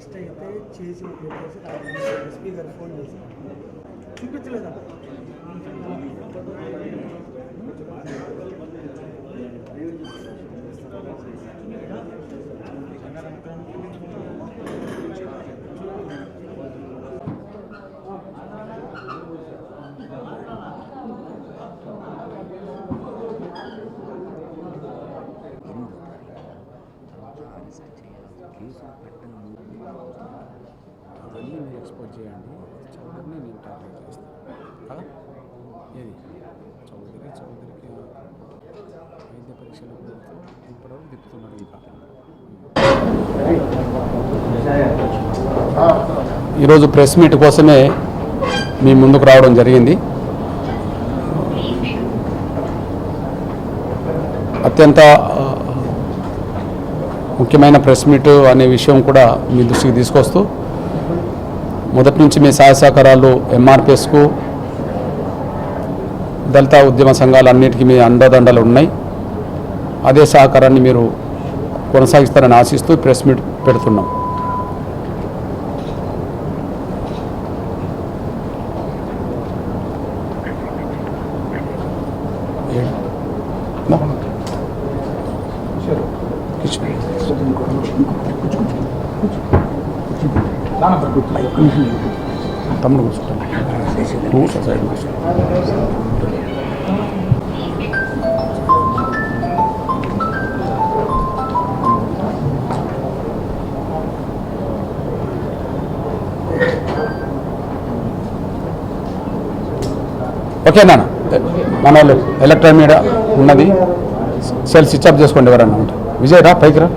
Arrest అయితే చేసి చెప్పేసి ఎస్పీ గారు ఫోన్ చేసి చూపించలేదు? మీరు చేయండి. చౌదరిని నేను టార్గెట్ చేస్తాను. కదా? ఏది? చౌదరి చౌదరికి వైద్య పరీక్షలు పెడుతూ ఇప్పటివరకు తిప్పుతున్నాడు ఇంకా. ఈరోజు ప్రెస్ మీట్ కోసమే మీ ముందుకు రావడం జరిగింది. అత్యంత ముఖ్యమైన ప్రెస్ మీట్ అనే విషయం కూడా మీ దృష్టికి తీసుకొస్తూ మొదటి నుంచి మీ సహాయ సహకారాలు ఎంఆర్పిఎస్కు దళిత ఉద్యమ సంఘాలన్నిటికీ మీ అండదండలు ఉన్నాయి. అదే సహకారాన్ని మీరు కొనసాగిస్తారని ఆశిస్తూ ప్రెస్ మీట్ పెడుతున్నాం. ఓకేనా మన వాళ్ళు ఎలక్ట్రానిక్ మీడియా ఉన్నది. సెల్ స్విచ్ ఆఫ్ చేసుకోండి ఎవరన్నా ఉంటే. విజయ్ రా పైకి రా.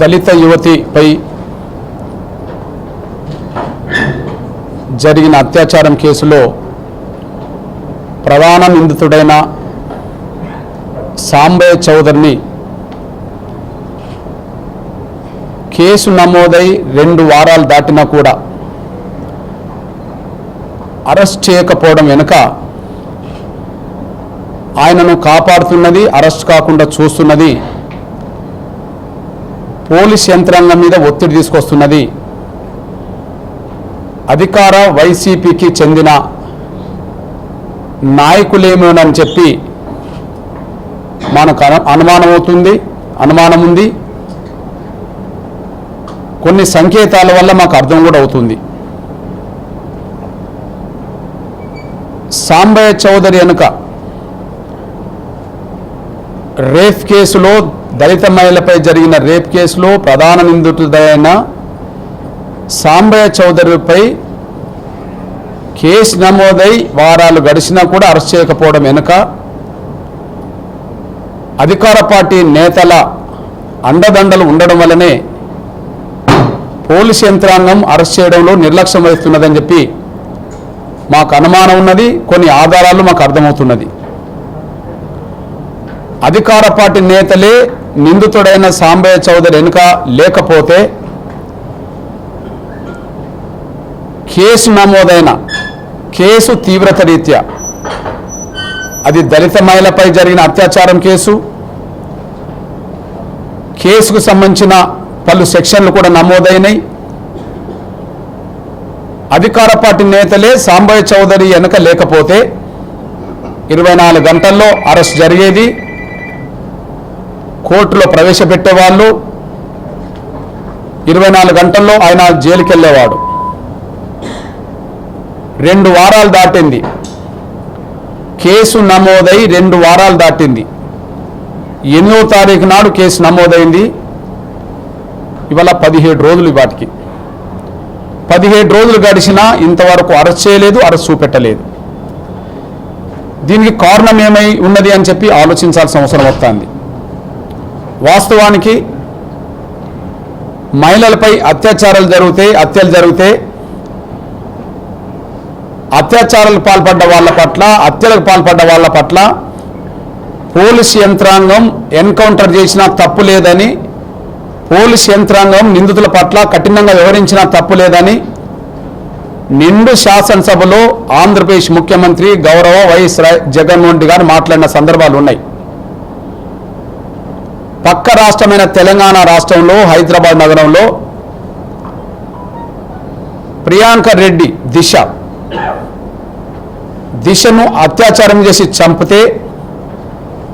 దళిత యువతిపై జరిగిన అత్యాచారం కేసులో ప్రధాన నిందితుడైన సాంబయ్య చౌదరిని కేసు నమోదై రెండు వారాలు దాటినా కూడా అరెస్ట్ చేయకపోవడం వెనుక ఆయనను కాపాడుతున్నది అరెస్ట్ కాకుండా చూస్తున్నది పోలీస్ యంత్రాంగం మీద ఒత్తిడి తీసుకొస్తున్నది. అధికార వైసీపీకి చెందిన నాయకులేమోనని చెప్పి మనకు అనుమానం అవుతుంది అనుమానం ఉంది. కొన్ని సంకేతాల వల్ల మాకు అర్థం కూడా అవుతుంది. సాంబయ్య చౌదరి వెనుక రేప్ కేసులో దళిత మహిళపై జరిగిన రేప్ కేసులో ప్రధాన నిందితుడైన సాంబయ్య చౌదరిపై కేసు నమోదై వారాలు గడిచినా కూడా అరెస్ట్ చేయకపోవడం వెనుక అధికార పార్టీ నేతల అండదండలు ఉండడం వల్లనే పోలీస్ యంత్రాంగం అరెస్ట్ చేయడంలో నిర్లక్ష్యం వహిస్తున్నదని చెప్పి మాకు అనుమానం ఉన్నది కొన్ని ఆధారాలు మాకు అర్థమవుతున్నది. అధికార పార్టీ నేతలే నిందితుడైన సాంబయ్య చౌదరి వెనుక లేకపోతే కేసు నమోదైన కేసు తీవ్రత రీత్యా అది దళిత మహిళపై జరిగిన అత్యాచారం కేసు. కేసుకు సంబంధించిన పలు సెక్షన్లు కూడా నమోదైనాయి. అధికార పార్టీ నేతలే సాంబయ్య చౌదరి వెనుక లేకపోతే ఇరవై నాలుగు గంటల్లో అరెస్ట్ జరిగేది. కోర్టులో ప్రవేశపెట్టేవాళ్ళు. ఇరవై నాలుగు గంటల్లో ఆయన జైలుకి వెళ్ళేవాడు రెండు వారాలు దాటింది. కేసు నమోదై రెండు వారాలు దాటింది. ఎనిమిదో తారీఖు నాడు కేసు నమోదైంది. ఇవాళ పదిహేడు రోజులు వాటికి పదిహేడు రోజులు గడిచినా ఇంతవరకు అరెస్ట్ చేయలేదు అరెస్ట్ చూపెట్టలేదు. దీనికి కారణం ఏమై ఉన్నది అని చెప్పి ఆలోచించాల్సిన అవసరం వస్తుంది. వాస్తవానికి మహిళలపై అత్యాచారాలు జరిగితే హత్యలు జరిగితే అత్యాచారాలకు పాల్పడ్డ వాళ్ళ పట్ల హత్యలకు పాల్పడ్డ వాళ్ళ పట్ల పోలీస్ యంత్రాంగం ఎన్కౌంటర్ చేసినా తప్పు లేదని పోలీస్ యంత్రాంగం నిందితుల పట్ల కఠినంగా వివరించినా తప్పు లేదని నిండు శాసనసభలో ఆంధ్రప్రదేశ్ ముఖ్యమంత్రి గౌరవ వైఎస్ జగన్మోహన్ రెడ్డి గారు మాట్లాడిన సందర్భాలు ఉన్నాయి. పక్క రాష్ట్రమైన తెలంగాణ రాష్ట్రంలో హైదరాబాద్ నగరంలో ప్రియాంక రెడ్డి దిశ దిశను అత్యాచారం చేసి చంపితే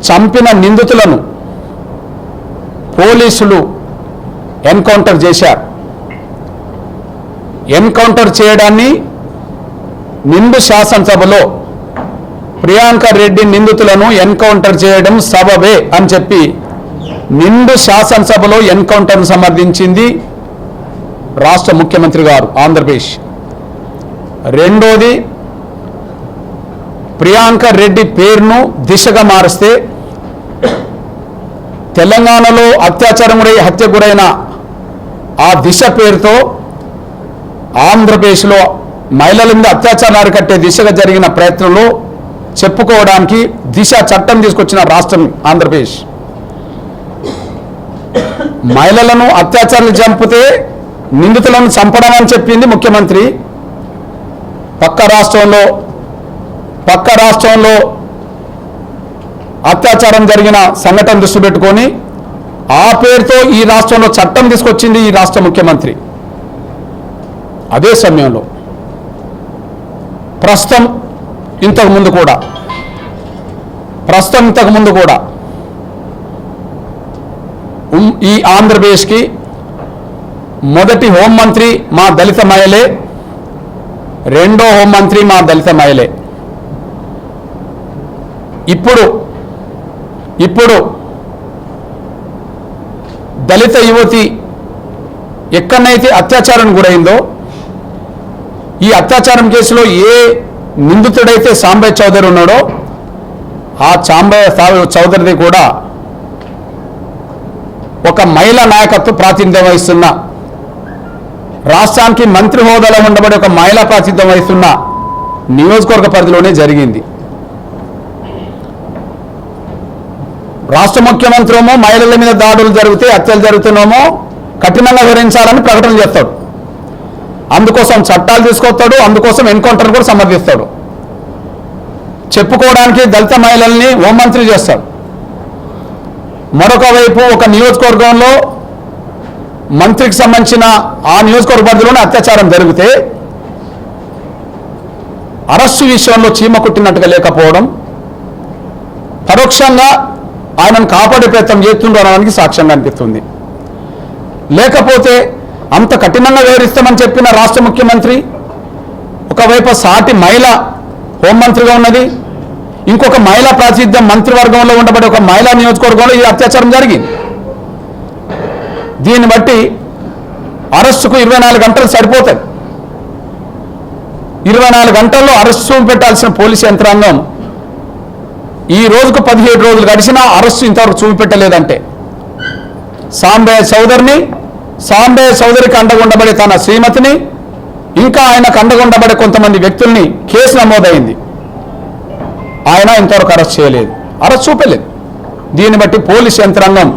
చంపిన నిందితులను పోలీసులు ఎన్కౌంటర్ చేశారు. ఎన్కౌంటర్ చేయడాన్ని నిండు శాసనసభలో ప్రియాంక రెడ్డి నిందితులను ఎన్కౌంటర్ చేయడం సబబే అని చెప్పి నిండు శాసనసభలో ఎన్కౌంటర్ను సమర్థించింది రాష్ట్ర ముఖ్యమంత్రి గారు ఆంధ్రప్రదేశ్. రెండోది ప్రియాంక రెడ్డి పేరును దిశగా మారిస్తే తెలంగాణలో అత్యాచారం గురై హత్య గురైన ఆ దిశ పేరుతో ఆంధ్రప్రదేశ్లో మహిళల మీద అత్యాచారం అరికట్టే దిశగా జరిగిన ప్రయత్నంలో చెప్పుకోవడానికి దిశ చట్టం తీసుకొచ్చిన రాష్ట్రం ఆంధ్రప్రదేశ్. మహిళలను అత్యాచారాలు చంపితే నిందితులను చంపడం అని చెప్పింది ముఖ్యమంత్రి. పక్క రాష్ట్రంలో పక్క రాష్ట్రంలో అత్యాచారం జరిగిన సంఘటన దృష్టి పెట్టుకొని ఆ పేరుతో ఈ రాష్ట్రంలో చట్టం తీసుకొచ్చింది ఈ రాష్ట్ర ముఖ్యమంత్రి. అదే సమయంలో ప్రస్తుతం ఇంతకు ముందు కూడా ప్రస్తుతం ఇంతకు ముందు కూడా ఈ ఆంధ్రప్రదేశ్కి మొదటి హోంమంత్రి మా దళిత మహిళే రెండో హోంమంత్రి మా దళిత మహిళే. ఇప్పుడు ఇప్పుడు దళిత యువతి ఎక్కడనైతే అత్యాచారం గురైందో ఈ అత్యాచారం కేసులో ఏ నిందితుడైతే సాంబయ్య చౌదరి ఉన్నాడో ఆ సాంబయ్య సా- చౌదరిది కూడా ఒక మహిళా నాయకత్వ ప్రాతినిధ్యం వహిస్తున్న రాష్ట్రానికి మంత్రి హోదాలో ఉండబడి ఒక మహిళా ప్రాతినిధ్యం వహిస్తున్న నియోజకవర్గ పరిధిలోనే జరిగింది. రాష్ట్ర ముఖ్యమంత్రిమో మహిళల మీద దాడులు జరిగితే హత్యలు జరుగుతున్నామో కఠినంగా వివరించాలని ప్రకటన చేస్తాడు. అందుకోసం చట్టాలు తీసుకొస్తాడు అందుకోసం ఎన్కౌంటర్ కూడా సమర్థిస్తాడు. చెప్పుకోవడానికి దళిత మహిళల్ని హోంమంత్రి చేస్తాడు. మరొక వైపు ఒక నియోజకవర్గంలో మంత్రికి సంబంధించిన ఆ నియోజకవర్గ పరిధిలోనే అత్యాచారం జరిగితే అరెస్టు విషయంలో చీమ కుట్టినట్టుగా లేకపోవడం పరోక్షంగా ఆయనను కాపాడే ప్రయత్నం చేస్తుండడానికి అనడానికి సాక్ష్యంగా అనిపిస్తుంది. లేకపోతే అంత కఠినంగా వివరిస్తామని చెప్పిన రాష్ట్ర ముఖ్యమంత్రి ఒకవైపు సాటి మహిళ హోంమంత్రిగా ఉన్నది ఇంకొక మహిళా ప్రాతినిధ్యం మంత్రివర్గంలో ఉండబడే ఒక మహిళా నియోజకవర్గంలో ఈ అత్యాచారం జరిగింది. దీన్ని బట్టి అరెస్టుకు ఇరవై నాలుగు గంటలు సరిపోతాయి. ఇరవై నాలుగు గంటల్లో అరెస్టు పెట్టాల్సిన పోలీసు యంత్రాంగం ఈ రోజుకు పదిహేడు రోజులు గడిచినా అరెస్టు ఇంతవరకు చూపెట్టలేదంటే. సాంబే చౌదరిని సాంబే చౌదరికి అండగుండబడే తన శ్రీమతిని ఇంకా ఆయనకు అండగుండబడే కొంతమంది వ్యక్తుల్ని కేసు నమోదైంది. ఆయన ఇంతవరకు అరెస్ట్ చేయలేదు. అరెస్ట్ చూపలేదు దీన్ని బట్టి పోలీస్ యంత్రాంగం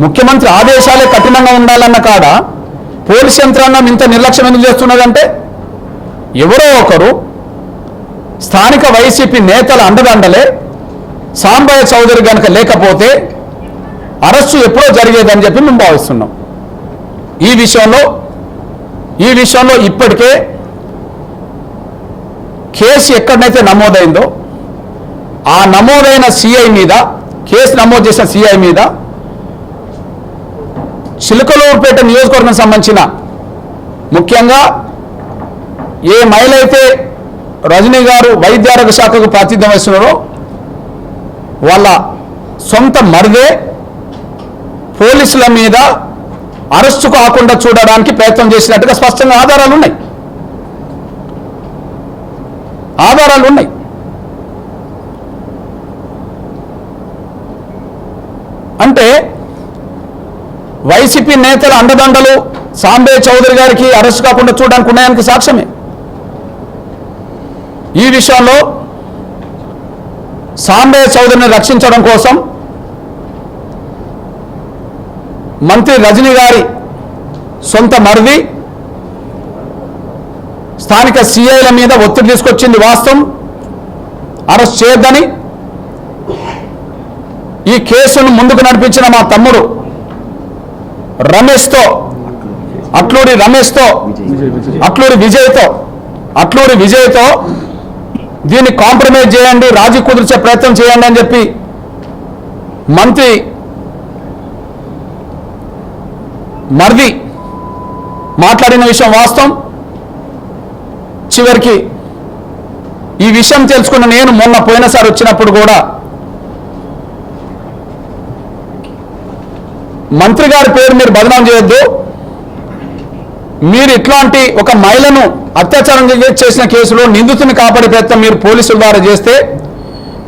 ముఖ్యమంత్రి ఆదేశాలే కఠినంగా ఉండాలన్న కాడ పోలీస్ యంత్రాంగం ఇంత నిర్లక్ష్యం ఎందుకు చేస్తున్నదంటే ఎవరో ఒకరు స్థానిక వైసీపీ నేతల అండదండలే సాంబయ్య చౌదరి గనక లేకపోతే అరెస్టు ఎప్పుడో జరిగేదని చెప్పి మేము భావిస్తున్నాం. ఈ విషయంలో ఈ విషయంలో ఇప్పటికే కేసు ఎక్కడనైతే నమోదైందో ఆ నమోదైన సిఐ మీద కేసు నమోదు చేసిన సిఐ మీద చిలుకలూరుపేట నియోజకవర్గం సంబంధించిన ముఖ్యంగా ఏ మహిళ అయితే రజనీ గారు వైద్య ఆరోగ్య శాఖకు ప్రాతిధ్యం వహిస్తున్నారో వాళ్ళ సొంత మరిదే పోలీసుల మీద అరెస్టు కాకుండా చూడడానికి ప్రయత్నం చేసినట్టుగా స్పష్టంగా ఆధారాలు ఉన్నాయి. ఆధారాలు ఉన్నాయి. అంటే వైసీపీ నేతల అండదండలు సాంబే చౌదరి గారికి అరెస్ట్ కాకుండా చూడడానికి ఉన్నాయనికి సాక్ష్యమే. ఈ విషయంలో సాంబే చౌదరిని రక్షించడం కోసం మంత్రి రజనీ గారి సొంత మరిది స్థానిక సిఐల మీద ఒత్తిడి తీసుకొచ్చింది వాస్తవం. అరెస్ట్ చేయొద్దని ఈ కేసును ముందుకు నడిపించిన మా తమ్ముడు రమేష్తో అట్లూరి రమేష్తో అట్లూరి విజయ్తో అట్లూరి విజయ్తో దీన్ని కాంప్రమైజ్ చేయండి రాజీ కుదిర్చే ప్రయత్నం చేయండి అని చెప్పి మంత్రి మరిది మాట్లాడిన విషయం వాస్తవం. చివరికి ఈ విషయం తెలుసుకున్న నేను మొన్న పోయినసారి వచ్చినప్పుడు కూడా మంత్రి గారి పేరు మీరు బదనాం చేయొద్దు. మీరు ఇట్లాంటి ఒక మహిళను అత్యాచారం చేసిన కేసులో నిందితుని కాపాడే ప్రయత్నం మీరు పోలీసుల ద్వారా చేస్తే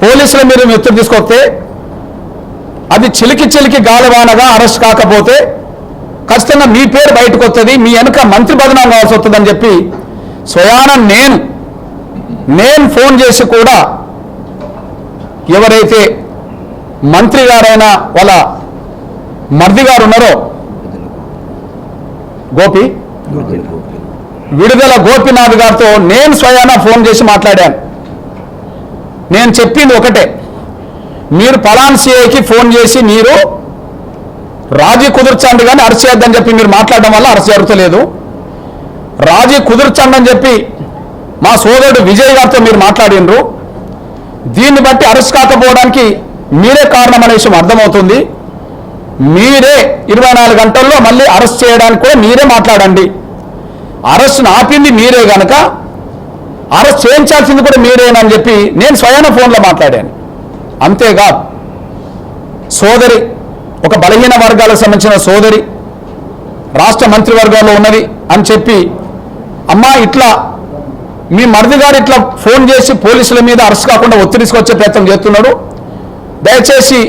పోలీసుల మీరు ఎత్తులు తీసుకొస్తే అది చిలికి చిలికి గాలివానగా అరెస్ట్ కాకపోతే ఖచ్చితంగా మీ పేరు బయటకు వస్తుంది మీ వెనుక మంత్రి బదనాం కావాల్సి వస్తుందని చెప్పి స్వయాన నేను నేను ఫోన్ చేసి కూడా ఎవరైతే మంత్రి గారైనా వాళ్ళ మర్ది గారు ఉన్నారో? గోపి? విడుదల గోపినాథ్ గారితో నేను స్వయాన ఫోన్ చేసి మాట్లాడాను. నేను చెప్పింది ఒకటే. మీరు పలాన్ సిఐకి ఫోన్ చేసి మీరు రాజీ కుదుర్చండి కానీ అరెస్ట్ చెప్పి మీరు మాట్లాడడం వల్ల అరెస్ట్ జరుగుతలేదు రాజీ కుదుర్చండి అని చెప్పి మా సోదరుడు విజయ్ గారితో మీరు మాట్లాడినరు. దీన్ని బట్టి అరెస్ట్ కాకపోవడానికి మీరే కారణం అనే విషయం అర్థమవుతుంది. మీరే ఇరవై నాలుగు గంటల్లో మళ్ళీ అరెస్ట్ చేయడానికి కూడా మీరే మాట్లాడండి. అరెస్ట్ను ఆపింది మీరే కనుక అరెస్ట్ చేయించాల్సింది కూడా మీరేనని చెప్పి నేను స్వయాన ఫోన్లో మాట్లాడాను. అంతేకాదు సోదరి ఒక బలహీన వర్గాలకు సంబంధించిన సోదరి రాష్ట్ర మంత్రివర్గంలో ఉన్నది అని చెప్పి అమ్మా ఇట్లా మీ మరిది గారు ఇట్లా ఫోన్ చేసి పోలీసుల మీద అరెస్ట్ కాకుండా ఒత్తిడి తీసుకొచ్చే ప్రయత్నం చేస్తున్నాడు. దయచేసి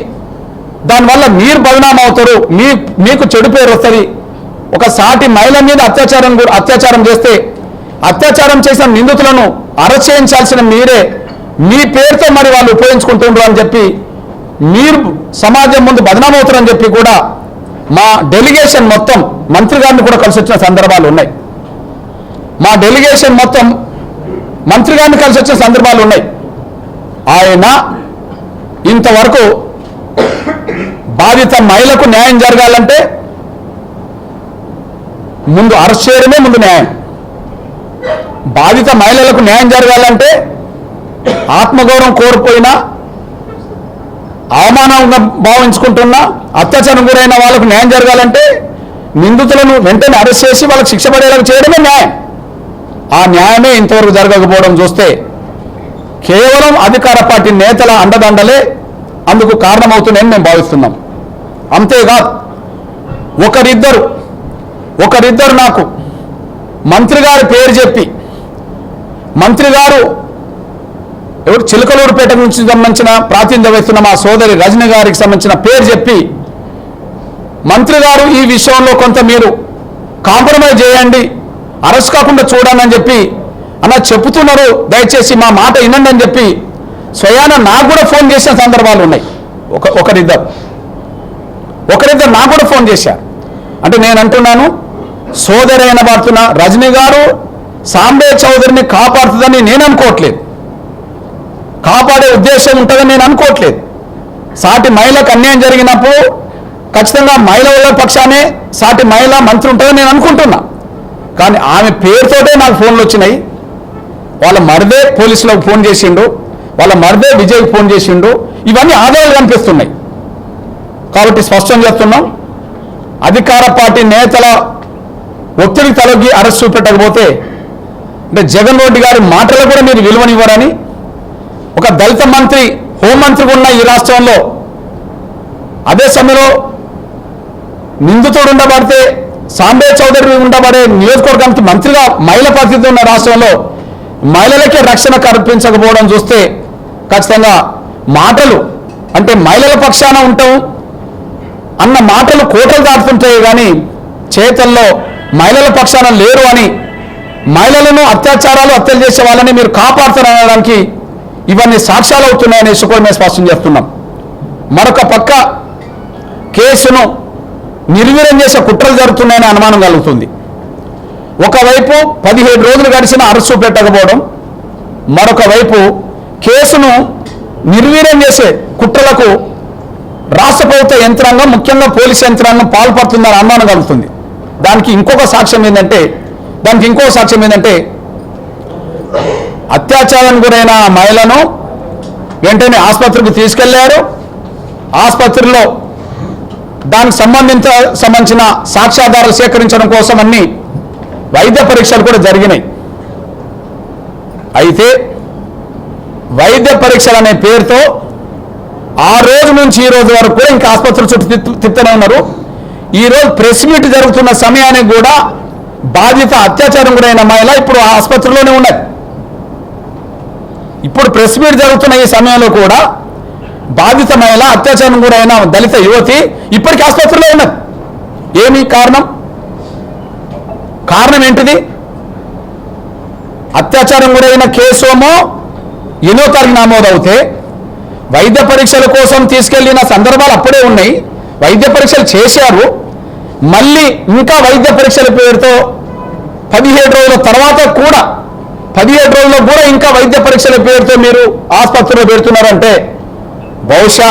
దానివల్ల మీరు బదనాం అవుతారు మీ మీకు చెడు పేరు వస్తుంది. ఒక సాటి మహిళ మీద అత్యాచారం అత్యాచారం చేస్తే అత్యాచారం చేసిన నిందితులను అరెస్ట్ చేయించాల్సిన మీరే మీ పేరుతో మరి వాళ్ళు ఉపయోగించుకుంటుండ్రు అని చెప్పి మీరు సమాజం ముందు బదనామవుతారని చెప్పి కూడా మా డెలిగేషన్ మొత్తం మంత్రి గారిని కూడా కలిసి వచ్చిన సందర్భాలు ఉన్నాయి. మా డెలిగేషన్ మొత్తం మంత్రి గారిని కలిసి వచ్చిన సందర్భాలు ఉన్నాయి. ఆయన ఇంతవరకు బాధిత మహిళకు న్యాయం జరగాలంటే ముందు అరెస్ట్ చేయడమే ముందు న్యాయం. బాధిత మహిళలకు న్యాయం జరగాలంటే ఆత్మగౌరవం కోల్పోయినా అవమానంగా భావించుకుంటున్నా అత్యాచారం గురైన వాళ్ళకు న్యాయం జరగాలంటే నిందితులను వెంటనే అరెస్ట్ చేసి వాళ్ళకి శిక్ష పడేలాగా చేయడమే న్యాయం. ఆ న్యాయమే ఇంతవరకు జరగకపోవడం చూస్తే కేవలం అధికార పార్టీ నేతల అండదండలే అందుకు కారణమవుతున్నాయని మేము భావిస్తున్నాం. అంతేకాదు ఒకరిద్దరు ఒకరిద్దరు నాకు మంత్రి గారి పేరు చెప్పి మంత్రి గారు ఎవరు? చిలకలూరుపేట నుంచి సంబంధించిన ప్రాతినిధ్యం వహిస్తున్న మా సోదరి రజని గారికి సంబంధించిన పేరు చెప్పి మంత్రి గారు ఈ విషయంలో కొంత మీరు కాంప్రమైజ్ చేయండి అరెస్ట్ కాకుండా చూడండి అని చెప్పి అలా చెప్తున్నారు. దయచేసి మా మాట వినండి అని చెప్పి స్వయాన నాకు కూడా ఫోన్ చేసిన సందర్భాలు ఉన్నాయి. ఒక ఒకరిద్దరు. ఒకరిద్దరు నాకు కూడా ఫోన్ చేశారు అంటే నేను అంటున్నాను సోదరైన పడుతున్న రజనీ గారు సాంబే చౌదరిని కాపాడుతుందని నేను అనుకోవట్లేదు. కాపాడే ఉద్దేశం ఉంటుందని నేను అనుకోవట్లేదు. సాటి మహిళకు అన్యాయం జరిగినప్పుడు ఖచ్చితంగా మహిళల పక్షానే సాటి మహిళ మంత్రి ఉంటుందని నేను అనుకుంటున్నా. కానీ ఆమె పేరుతోటే నాకు ఫోన్లు వచ్చినాయి. వాళ్ళ మరిదే పోలీసులకు ఫోన్ చేసిండు వాళ్ళ మరిదే విజయ్కి ఫోన్ చేసిండు ఇవన్నీ ఆదాయాలు కనిపిస్తున్నాయి. కాబట్టి స్పష్టం చేస్తున్నాం అధికార పార్టీ నేతల ఒత్తిడి తలొగ్గి అరెస్ట్ చూపెట్టకపోతే అంటే జగన్ రెడ్డి గారి మాటలు కూడా మీరు విలువనివ్వరని ఒక దళిత మంత్రి హోంమంత్రి ఉన్న ఈ రాష్ట్రంలో అదే సమయంలో నిందితుడు ఉండబడితే సాంబే చౌదరి ఉండబడే నియోజకవర్గానికి మంత్రిగా మహిళ పరిస్థితి ఉన్న రాష్ట్రంలో మహిళలకే రక్షణ కల్పించకపోవడం చూస్తే ఖచ్చితంగా మాటలు అంటే మహిళల పక్షాన ఉంటాం అన్న మాటలు కోటలు దాటుతుంటాయి కానీ చేతల్లో మహిళల పక్షాన లేరు అని మహిళలను అత్యాచారాలు హత్యలు చేసే వాళ్ళని మీరు కాపాడుతారనడానికి ఇవన్నీ సాక్ష్యాలు అవుతున్నాయని కూడా మేము స్పష్టం చేస్తున్నాం. మరొక పక్క కేసును నిర్వీర్యం చేసే కుట్రలు జరుగుతున్నాయని అనుమానం కలుగుతుంది. ఒకవైపు పదిహేడు రోజులు గడిచిన అరసు పెట్టకపోవడం మరొక వైపు కేసును నిర్వీర్యం చేసే కుట్రలకు రాష్ట్ర ప్రభుత్వ యంత్రాంగం ముఖ్యంగా పోలీస్ యంత్రాంగం పాల్పడుతుందని అనుమానం కలుగుతుంది. దానికి ఇంకొక సాక్ష్యం ఏంటంటే దానికి ఇంకొక సాక్ష్యం ఏంటంటే అత్యాచారం గురైన ఆ మహిళను వెంటనే ఆసుపత్రికి తీసుకెళ్ళారు. ఆసుపత్రిలో దానికి సంబంధించిన సంబంధించిన సాక్ష్యాధారాలు సేకరించడం కోసం అన్ని వైద్య పరీక్షలు కూడా జరిగినాయి. అయితే వైద్య పరీక్షలు అనే పేరుతో ఆ రోజు నుంచి ఈ రోజు వరకు కూడా ఇంకా ఆసుపత్రి చుట్టూ తిప్పు- తిప్పుతూనే ఉన్నారు. ఈ రోజు ప్రెస్ మీట్ జరుగుతున్న సమయానికి కూడా బాధిత అత్యాచారం గురైన మహిళ ఇప్పుడు ఆ ఆసుపత్రిలోనే ఉన్నది. ఇప్పుడు ప్రెస్ మీట్ జరుగుతున్న ఈ సమయంలో కూడా బాధిత మహిళ అత్యాచారం గురైన దళిత యువతి ఇప్పటికీ ఆసుపత్రిలో ఉన్నది. ఏమి కారణం? కారణం ఏంటిది? అత్యాచారం గురైన కేసు ఏమో ఎన్నో తారీఖు నమోదవుతే వైద్య పరీక్షల కోసం తీసుకెళ్ళిన సందర్భాలు అప్పుడే ఉన్నాయి. వైద్య పరీక్షలు చేశారు. మళ్ళీ ఇంకా వైద్య పరీక్షల పేరుతో పదిహేడు రోజుల తర్వాత కూడా పదిహేడు రోజుల్లో కూడా ఇంకా వైద్య పరీక్షల పేరుతో మీరు ఆసుపత్రిలో పెడుతున్నారంటే బహుశా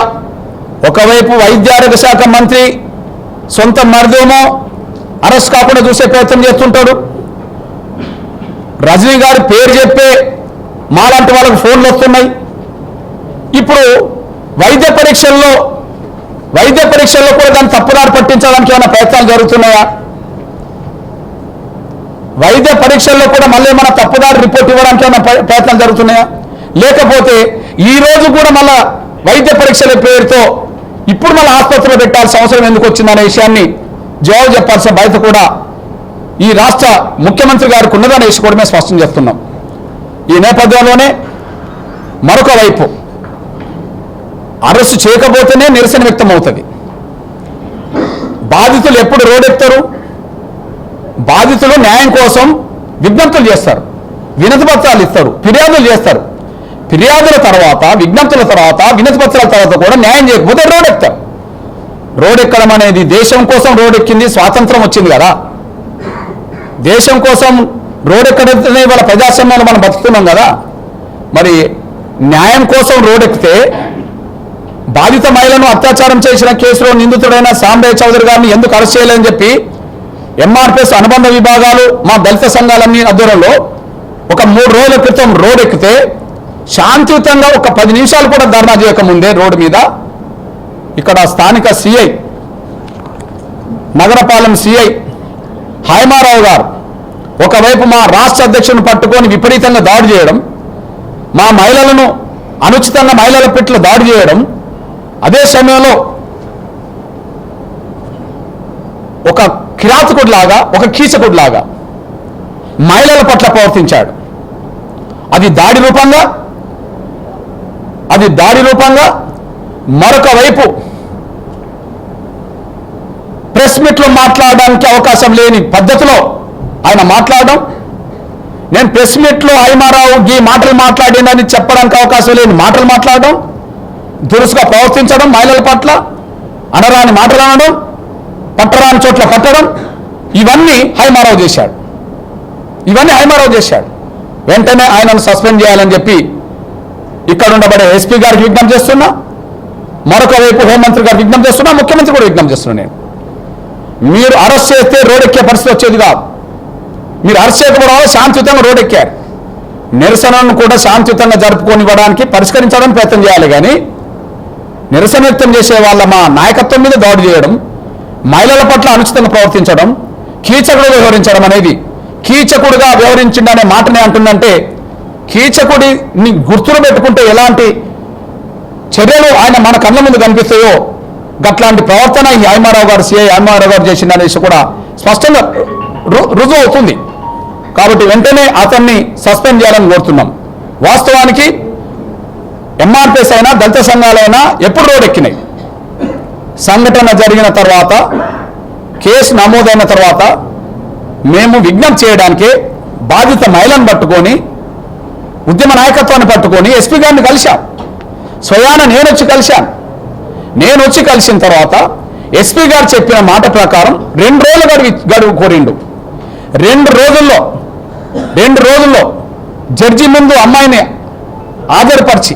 ఒకవైపు వైద్య ఆరోగ్య శాఖ మంత్రి సొంత మరిదేమో అరెస్ట్ కాకుండా చూసే ప్రయత్నం చేస్తుంటాడు. రజనీ గారి పేరు చెప్పే మాలాంటి వాళ్ళకు ఫోన్లు వస్తున్నాయి. ఇప్పుడు వైద్య పరీక్షల్లో వైద్య పరీక్షల్లో కూడా దాన్ని తప్పుదారి పట్టించడానికి ఏమైనా ప్రయత్నాలు జరుగుతున్నాయా? వైద్య పరీక్షల్లో కూడా మళ్ళీ ఏమైనా తప్పుదారి రిపోర్ట్ ఇవ్వడానికి ఏమైనా ప్రయత్నాలు జరుగుతున్నాయా? లేకపోతే ఈ రోజు కూడా మళ్ళా వైద్య పరీక్షల పేరుతో ఇప్పుడు మళ్ళీ ఆసుపత్రిలో పెట్టాల్సిన అవసరం ఎందుకు వచ్చిందనే విషయాన్ని జవాబు చెప్పాల్సిన బాధ్యత కూడా ఈ రాష్ట్ర ముఖ్యమంత్రి గారికి ఉన్నదని వేసి కూడా మేము స్పష్టం చేస్తున్నాం. ఈ నేపథ్యంలోనే మరొక వైపు అరెస్టు చేయకపోతేనే నిరసన వ్యక్తం అవుతుంది బాధితులు ఎప్పుడు రోడెత్తారు? బాధితులు న్యాయం కోసం విజ్ఞప్తులు చేస్తారు. వినతి పత్రాలు ఇస్తారు. ఫిర్యాదులు చేస్తారు. ఫిర్యాదుల తర్వాత విజ్ఞప్తుల తర్వాత వినతి పత్రాల తర్వాత కూడా న్యాయం చేయకపోతే రోడ్ ఎక్కుతారు రోడ్ ఎక్కడం అనేది దేశం కోసం రోడ్ ఎక్కింది స్వాతంత్రం వచ్చింది కదా. దేశం కోసం రోడ్ ఎక్కడైతేనే ఇవాళ ప్రజాస్వామ్యంలో మనం బతుకుతున్నాం కదా. మరి న్యాయం కోసం రోడ్ ఎక్కితే బాధిత మహిళను అత్యాచారం చేసిన కేసులో నిందితుడైన సాంబే చౌదరి గారిని ఎందుకు అరెస్ట్ చేయలేదని చెప్పి ఎంఆర్పిఎస్ అనుబంధ విభాగాలు మా దళిత సంఘాలన్నీ ఆధ్వర్యంలో ఒక మూడు రోజుల క్రితం రోడ్ ఎక్కితే శాంతియుతంగా ఒక పది నిమిషాలు కూడా ధర్నా చేయకముందే రోడ్డు మీద ఇక్కడ స్థానిక సిఐ నగరపాలెం సిఐ హైమారావు గారు ఒకవైపు మా రాష్ట్ర అధ్యక్షుని పట్టుకొని విపరీతంగా దాడి చేయడం మా మహిళలను అనుచితంగా మహిళల పెట్లు దాడి చేయడం అదే సమయంలో ఒక కిరాతకుడిలాగా ఒక కీచకుడిలాగా మహిళల పట్ల ప్రవర్తించాడు. అది దాడి రూపంగా అది దాడి రూపంగా మరొక వైపు ప్రెస్ మీట్లో మాట్లాడడానికి అవకాశం లేని పద్ధతిలో ఆయన మాట్లాడడం నేను ప్రెస్ మీట్లో హైమారావు ఈ మాటలు మాట్లాడిందని చెప్పడానికి అవకాశం లేని మాటలు మాట్లాడడం దురుసుగా ప్రవర్తించడం మహిళల పట్ల అనరాని మాటలు అనడం పట్టరాని చోట్ల పట్టడం ఇవన్నీ హైమారావు చేశాడు. ఇవన్నీ హైమారావు చేశాడు. వెంటనే ఆయనను సస్పెండ్ చేయాలని చెప్పి ఇక్కడ ఉండబడే ఎస్పీ గారికి విజ్ఞప్తి చేస్తున్నా మరొక వైపు హోంమంత్రి గారికి విజ్ఞప్తి చేస్తున్నా ముఖ్యమంత్రి కూడా విజ్ఞప్తి చేస్తున్నా నేను. మీరు అరెస్ట్ చేస్తే రోడ్ ఎక్కే పరిస్థితి వచ్చేది కాదు. మీరు అరెస్ట్ చేయకపోవడం వల్ల శాంతియుతంగా రోడెక్కారు. నిరసనను కూడా శాంతియుతంగా జరుపుకొనివ్వడానికి పరిష్కరించడానికి ప్రయత్నం చేయాలి కానీ నిరసన వ్యక్తం చేసే వాళ్ళ మా నాయకత్వం మీద దాడి చేయడం మహిళల పట్ల అనుచితంగా ప్రవర్తించడం కీచకుడు వ్యవహరించడం అనేది కీచకుడుగా వ్యవహరించిండనే మాటనే అంటుందంటే కీచకుడిని గుర్తులు పెట్టుకుంటే ఎలాంటి చర్యలు ఆయన మన కళ్ళ ముందు కనిపిస్తాయో గట్లాంటి ప్రవర్తన ఈ హైమారావు గారు సిఐ హైమారావు గారు చేసిందనేసి కూడా స్పష్టంగా రు- రుజువు అవుతుంది. కాబట్టి వెంటనే అతన్ని సస్పెండ్ చేయాలని కోరుతున్నాం. వాస్తవానికి ఎంఆర్పిఎస్ అయినా దళిత సంఘాలైనా ఎప్పుడు రోడ్ ఎక్కినాయి సంఘటన జరిగిన తర్వాత కేసు నమోదైన తర్వాత మేము విజ్ఞప్తి చేయడానికి బాధిత మహిళను పట్టుకొని ఉద్యమ నాయకత్వాన్ని పట్టుకొని ఎస్పీ గారిని కలిశాం. స్వయాన నేను వచ్చి కలిశాను. నేను వచ్చి కలిసిన తర్వాత ఎస్పీ గారు చెప్పిన మాట ప్రకారం రెండు రోజులు గడువు గడువు కోరిండు. రెండు రోజుల్లో రెండు రోజుల్లో జడ్జి ముందు అమ్మాయిని ఆధారపరిచి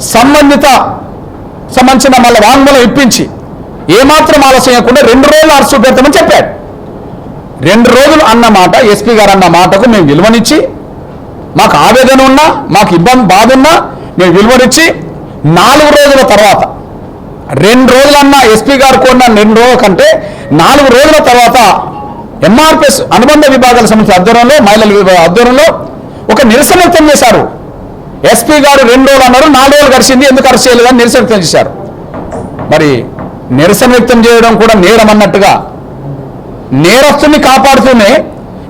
సంబంధిత సంబంధించిన మళ్ళీ వాంగ్మూలం ఇప్పించి ఏమాత్రం ఆలస్యం రెండు రోజులు అరెస్ట్ పెడతామని చెప్పాడు. రెండు రోజులు అన్న మాట ఎస్పీ గారు అన్న మాటకు మేము విలువనిచ్చి మాకు ఆవేదన ఉన్నా మాకు ఇబ్బంది బాధ ఉన్నా మేము విలువనిచ్చి నాలుగు రోజుల తర్వాత రెండు రోజులన్నా ఎస్పీ గారు కోరిన రెండు రోజుల కంటే నాలుగు రోజుల తర్వాత ఎంఆర్పిఎస్ అనుబంధ విభాగాల సంబంధించిన ఆధ్వర్యంలో మహిళల విభాగ ఆధ్వర్యంలో ఒక నిరసన వ్యక్తం చేశారు. ఎస్పీ గారు రెండు రోజులు అన్నారు నాలుగు రోజులు గడిచింది ఎందుకు అరెస్ట్ చేయలేదని నిరసన వ్యక్తం చేశారు. మరి నిరసన వ్యక్తం చేయడం కూడా నేరం అన్నట్టుగా నేరస్తుని కాపాడుతూనే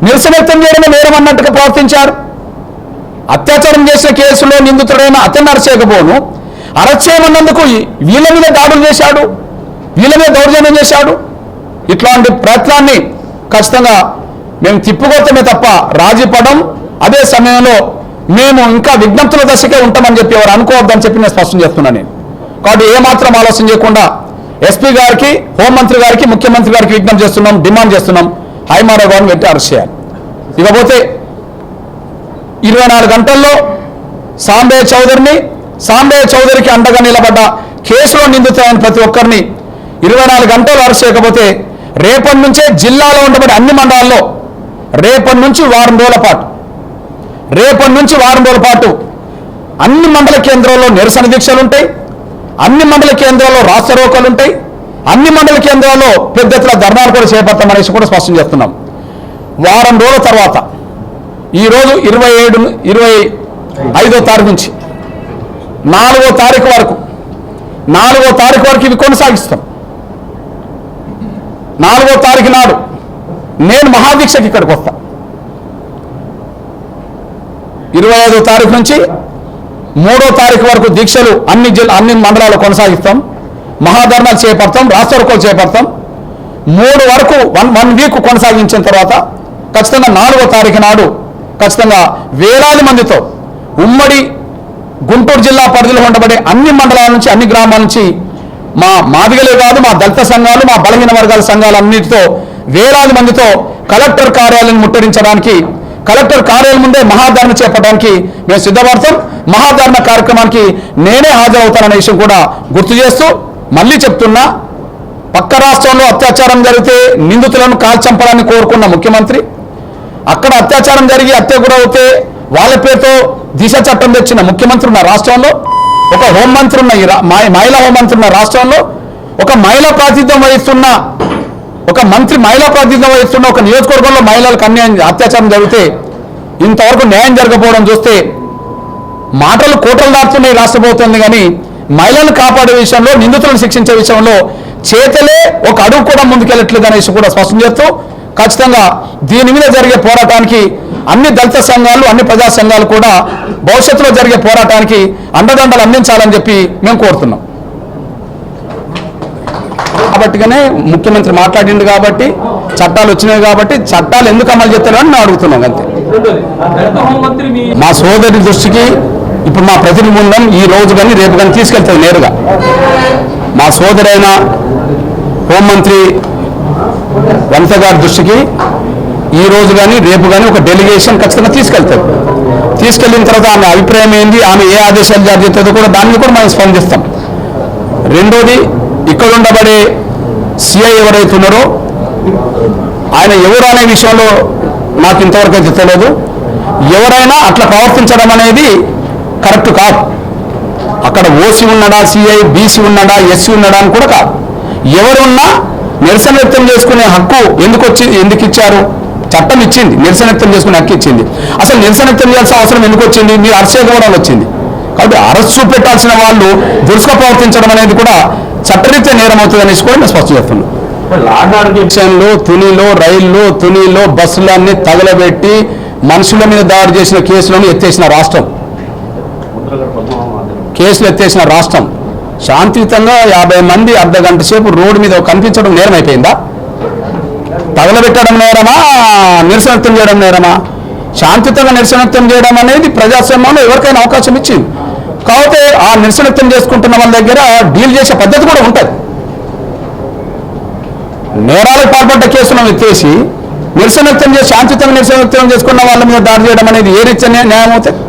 నిరసన వ్యక్తం చేయడమే నేరం అన్నట్టుగా ప్రవర్తించారు. అత్యాచారం చేసిన కేసులో నిందితుడైన అతన్ని అరెస్ట్ చేయకపోను అరెస్ట్ చేయమన్నందుకు వీళ్ళ మీద దాడులు చేశాడు వీళ్ళ మీద దౌర్జన్యం చేశాడు. ఇట్లాంటి ప్రయత్నాన్ని ఖచ్చితంగా మేము తిప్పుకొత్తమే తప్ప రాజీ పడం అదే సమయంలో మేము ఇంకా విజ్ఞప్తుల దశకే ఉంటామని చెప్పి ఎవరు అనుకోవద్దని చెప్పి నేను స్పష్టం చేస్తున్నాను నేను. కాబట్టి ఏమాత్రం ఆలోచన చేయకుండా ఎస్పీ గారికి హోంమంత్రి గారికి ముఖ్యమంత్రి గారికి విజ్ఞప్తి చేస్తున్నాం డిమాండ్ చేస్తున్నాం. హైమారా గారిని పెట్టి అరెస్ట్ చేయాలి. ఇకపోతే ఇరవై నాలుగు గంటల్లో సాంబే చౌదరిని సాంబే చౌదరికి అండగా నిలబడ్డ కేసులో నిందితులైన ప్రతి ఒక్కరిని ఇరవై నాలుగు గంటలు అరెస్ట్ చేయకపోతే రేపటి నుంచే జిల్లాలో ఉండబడి అన్ని మండలాల్లో రేపటి నుంచి వారం రోజుల పాటు రేపటి నుంచి వారం రోజుల పాటు అన్ని మండల కేంద్రాల్లో నిరసన దీక్షలు ఉంటాయి అన్ని మండల కేంద్రాల్లో రాష్ట్ర రోకలు ఉంటాయి అన్ని మండల కేంద్రాల్లో పెద్ద ఎత్తున ధర్నాలు కూడా చేపడతామనేసి కూడా స్పష్టం చేస్తున్నాం. వారం రోజుల తర్వాత ఈరోజు ఇరవై ఏడు ఇరవై ఐదో తారీఖు నుంచి నాలుగో తారీఖు వరకు నాలుగో తారీఖు వరకు ఇవి కొనసాగిస్తాం. నాలుగో తారీఖు నాడు నేను మహాదీక్షకి ఇక్కడికి వస్తాను ఇరవై ఐదో తారీఖు నుంచి మూడో తారీఖు వరకు దీక్షలు అన్ని జిల్లా అన్ని మండలాలు కొనసాగిస్తాం. మహాధర్నాలు చేపడతాం రాష్ట్రకోలు చేపడతాం. మూడు వరకు వన్ వన్ వీక్ కొనసాగించిన తర్వాత ఖచ్చితంగా నాలుగో తారీఖు నాడు ఖచ్చితంగా వేలాది మందితో ఉమ్మడి గుంటూరు జిల్లా పరిధిలో ఉండబడే అన్ని మండలాల నుంచి అన్ని గ్రామాల నుంచి మా మాదిగలే కాదు మా దళిత సంఘాలు మా బలహీన వర్గాల సంఘాలన్నిటితో వేలాది మందితో కలెక్టర్ కార్యాలయం ముట్టడించడానికి కలెక్టర్ కార్యాలయం ముందే మహాధరణ చేపట్టడానికి మేము సిద్ధపడతాం. మహాధరణ కార్యక్రమానికి నేనే హాజరవుతాననే విషయం కూడా గుర్తు చేస్తూ మళ్ళీ చెప్తున్నా పక్క రాష్ట్రంలో అత్యాచారం జరిగితే నిందితులను కాల్చంపడాన్ని కోరుకున్న ముఖ్యమంత్రి అక్కడ అత్యాచారం జరిగి హత్య గురవుతే వాళ్ళ పేరుతో దిశ చట్టం తెచ్చిన ముఖ్యమంత్రి ఉన్న రాష్ట్రంలో ఒక హోంమంత్రి ఉన్న ఈ మహిళా హోంమంత్రి ఉన్న రాష్ట్రంలో ఒక మహిళా ప్రాతిధ్యం వహిస్తున్న ఒక మంత్రి మహిళా ప్రాతినిధ్యం వహిస్తున్న ఒక నియోజకవర్గంలో మహిళలకు అన్యాయం అత్యాచారం జరిగితే ఇంతవరకు న్యాయం జరగకపోవడం చూస్తే మాటలు కోటలు దాటుతున్నాయి రాష్ట్ర ప్రభుత్వం కానీ మహిళలను కాపాడే విషయంలో నిందితులను శిక్షించే విషయంలో చేతలే ఒక అడుగు కూడా ముందుకెళ్ళట్లేదు అనేసి కూడా స్పష్టం చేస్తూ ఖచ్చితంగా దీని మీద జరిగే పోరాటానికి అన్ని దళిత సంఘాలు అన్ని ప్రజా సంఘాలు కూడా భవిష్యత్తులో జరిగే పోరాటానికి అండదండలు అందించాలని చెప్పి మేము కోరుతున్నాం. కాబట్టిగానే ముఖ్యమంత్రి మాట్లాడిండు కాబట్టి చట్టాలు వచ్చినాయి కాబట్టి చట్టాలు ఎందుకు అమలు చేస్తారు అని అడుగుతున్నాం అంతే. మా సోదరి దృష్టికి ఇప్పుడు మా ప్రతినిధి బృందం ఈ రోజు కానీ రేపు కానీ తీసుకెళ్తుంది నేరుగా. మా సోదరైన హోంమంత్రి వనిత గారి దృష్టికి ఈ రోజు కానీ రేపు కానీ ఒక డెలిగేషన్ ఖచ్చితంగా తీసుకెళ్తారు తీసుకెళ్ళిన తర్వాత ఆమె అభిప్రాయం ఏంది ఆమె ఏ ఆదేశాలు జారీ చేస్తుందో కూడా దాన్ని కూడా మనం స్పందిస్తాం. రెండోది ఇక్కడ ఉండబడే సిఐ ఎవరైతే ఉన్నారో ఆయన ఎవరు అనే విషయంలో నాకు ఇంతవరకు అయితే తెలియదు. ఎవరైనా అట్లా ప్రవర్తించడం అనేది కరెక్ట్ కాదు. అక్కడ ఓసీ ఉన్నాడా సిఐ బీసీ ఉన్నాడా ఎస్సీ ఉన్నాడా అని కూడా కాదు. ఎవరున్నా నిరసన వ్యక్తం చేసుకునే హక్కు ఎందుకు వచ్చి ఎందుకు ఇచ్చారు? చట్టం ఇచ్చింది. నిరసన వ్యక్తం చేసుకునే హక్కు ఇచ్చింది. అసలు నిరసన వ్యక్తం చేయాల్సిన అవసరం ఎందుకు వచ్చింది? మీరు అరెస్ట్ వచ్చింది. కాబట్టి అరెస్ట్ చూపెట్టాల్సిన వాళ్ళు దురుసుగా ప్రవర్తించడం అనేది కూడా చట్టరీత్యా నేరం అవుతుంది అనేసి కూడా నేను స్పష్టం చేస్తున్నాను స్టేషన్లు తునిలో రైల్లో తునిలో బస్సులన్నీ తగలబెట్టి మనుషుల మీద దాడి చేసిన కేసులను ఎత్తేసిన రాష్ట్రం. కేసులు ఎత్తేసిన రాష్ట్రం. శాంతియుతంగా యాభై మంది అర్ధ గంట సేపు రోడ్డు మీద కనిపించడం నేరం అయిపోయిందా తగలబెట్టడం నేరమా? నిరసన చేయడం నేరమా? శాంతియుతంగా నిరసన వ్యక్తం చేయడం అనేది ప్రజాస్వామ్యంలో ఎవరికైనా అవకాశం ఇచ్చింది. కాకపోతే ఆ నిరసన వ్యక్తం చేసుకుంటున్న వాళ్ళ దగ్గర డీల్ చేసే పద్ధతి కూడా ఉంటుంది. నేరాలకు పాల్పడ్డ కేసులను ఎత్తేసి నిరసన వ్యక్తం చేసి శాంతియుతంగా నిరసన వ్యక్తం చేసుకున్న వాళ్ళ మీద దాడి చేయడం అనేది ఏ రీత్యా న్యాయం అవుతుంది?